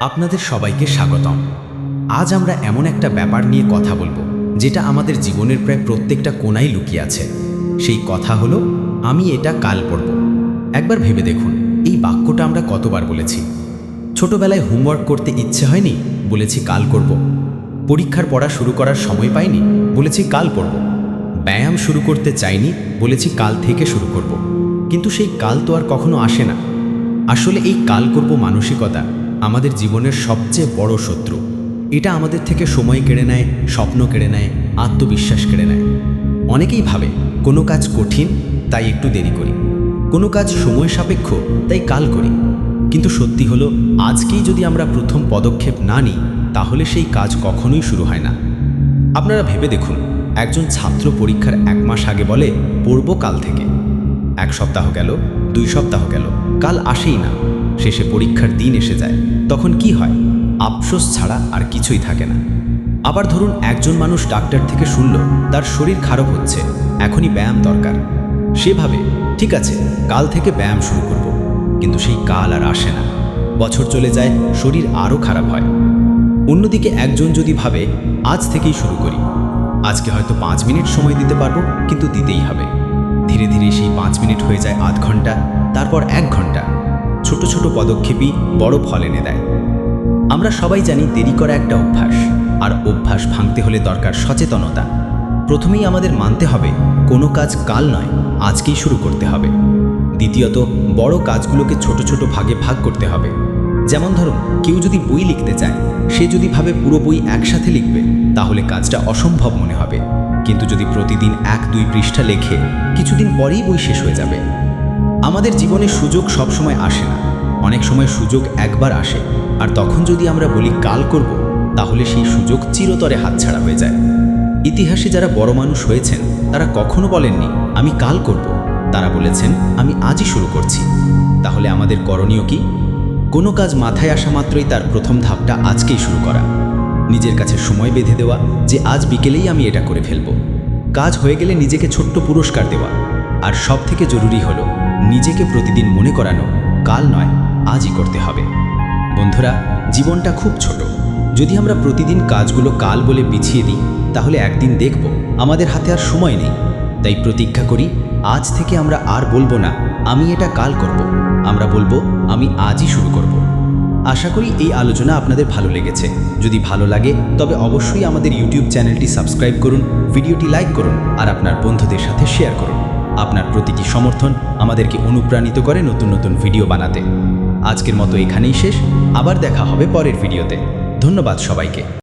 আপনাদের সবাইকে স্বাগতম। আজ আমরা এমন একটা ব্যাপার নিয়ে কথা বলব, যেটা আমাদের জীবনের প্রায় প্রত্যেকটা কোনায় লুকিয়ে আছে। সেই কথা হলো, আমি এটা কাল পড়ব। একবার ভেবে দেখুন, এই বাক্যটা আমরা কতবার বলেছি। ছোটবেলায় হোমওয়ার্ক করতে ইচ্ছে হয়নি, বলেছি কাল করব। পরীক্ষার পড়া শুরু করার সময় পাইনি, বলেছি কাল পড়ব। ব্যায়াম শুরু করতে চাইনি, বলেছি কাল থেকে শুরু করব। কিন্তু সেই কাল তো আর কখনো আসে না। আসলে এই কাল করব মানসিকতা আমাদের জীবনের সবচেয়ে বড় শত্রু। এটা আমাদের থেকে সময় কেড়ে নেয়, স্বপ্ন কেড়ে নেয়, আত্মবিশ্বাস কেড়ে নেয়। অনেকেই ভাবে, কোনো কাজ কঠিন, তাই একটু দেরি করি। কোনো কাজ সময় সাপেক্ষ, তাই কাল করি। কিন্তু সত্যি হলো, আজকেই যদি আমরা প্রথম পদক্ষেপ না নিই, তাহলে সেই কাজ কখনোই শুরু হয় না। আপনারা ভেবে দেখুন, একজন ছাত্র পরীক্ষার এক মাস আগে বলে, পড়ব কাল থেকে। এক সপ্তাহ গেল, দুই সপ্তাহ গেল, কাল আসেই না। শেষে পরীক্ষার দিন এসে যায়। তখন কি হয়? আফসোস ছাড়া আর কিছুই থাকে না। আবার ধরুন একজন মানুষ ডাক্তার থেকে শুনল, তার শরীর খারাপ হচ্ছে, এখনই ব্যায়াম দরকার। সেভাবে ঠিক আছে, কাল থেকে ব্যায়াম শুরু করব। কিন্তু সেই কাল আর আসে না। বছর চলে যায়, শরীর আরও খারাপ হয়। অন্যদিকে একজন যদি ভাবে, আজ থেকেই শুরু করি। আজকে হয়তো পাঁচ মিনিট সময় দিতে পারব, কিন্তু দিতেই হবে। ধীরে ধীরে সেই পাঁচ মিনিট হয়ে যায় আধ ঘণ্টা, তারপর এক ঘণ্টা। ছোট ছোট পদক্ষেপই বড় ফল এনে দেয়। আমরা সবাই জানি দেরি করা একটা অভ্যাস, আর অভ্যাস ভাঙতে হলে দরকার সচেতনতা। প্রথমেই আমাদের মানতে হবে, কোনো কাজ কাল নয়, আজকেই শুরু করতে হবে। দ্বিতীয়ত, বড় কাজগুলোকে ছোট ছোট ভাগে ভাগ করতে হবে। যেমন ধরুন, কেউ যদি বই লিখতে চায়, সে যদি ভাবে পুরো বই একসাথে লিখবে, তাহলে কাজটা অসম্ভব মনে হবে। কিন্তু যদি প্রতিদিন এক দুই পৃষ্ঠা লেখে, কিছুদিন পরেই বই শেষ হয়ে যাবে। আমাদের জীবনে সুযোগ সবসময় আসে না। অনেক সময় সুযোগ একবার আসে, আর তখন যদি আমরা বলি কাল করব, তাহলে সেই সুযোগ চিরতরে হাতছাড়া হয়ে যায়। ইতিহাসে যারা বড় মানুষ হয়েছেন, তারা কখনো বলেননি, আমি কাল করব। তারা বলেছেন, আমি আজই শুরু করছি। তাহলে আমাদের করণীয় কি? কোনো কাজ মাথায় আসা মাত্রই তার প্রথম ধাপটা আজকেই শুরু করা। নিজের কাছে সময় বেঁধে দেওয়া, যে আজ বিকেলেই আমি এটা করে ফেলব। কাজ হয়ে গেলে নিজেকে ছোট্ট পুরস্কার দেওয়া। আর সব থেকে জরুরি হলো নিজেকে প্রতিদিন মনে করানো কাল নয়, আজই করতে হবে। বন্ধুরা, জীবনটা খুব ছোট। যদি আমরা প্রতিদিন কাজগুলো কাল বলে পিছিয়ে দিই, তাহলে একদিন দেখব আমাদের হাতে আর সময় নেই। তাই প্রতিজ্ঞা করি, আজ থেকে আমরা আর বলব না, আমি এটা কাল করব। আমরা বলব, আমি আজই শুরু করব। আশা করি এই আলোচনা আপনাদের ভালো লেগেছে। যদি ভালো লাগে, তবে অবশ্যই আমাদের ইউটিউব চ্যানেলটি সাবস্ক্রাইব করুন, ভিডিওটি লাইক করুন, আর আপনার বন্ধুদের সাথে শেয়ার করুন। আপনার প্রতিটি সমর্থন আমাদেরকে অনুপ্রাণিত করে নতুন নতুন ভিডিও বানাতে। আজকের মতো এখানেই শেষ। আবার দেখা হবে পরের ভিডিওতে। ধন্যবাদ সবাইকে।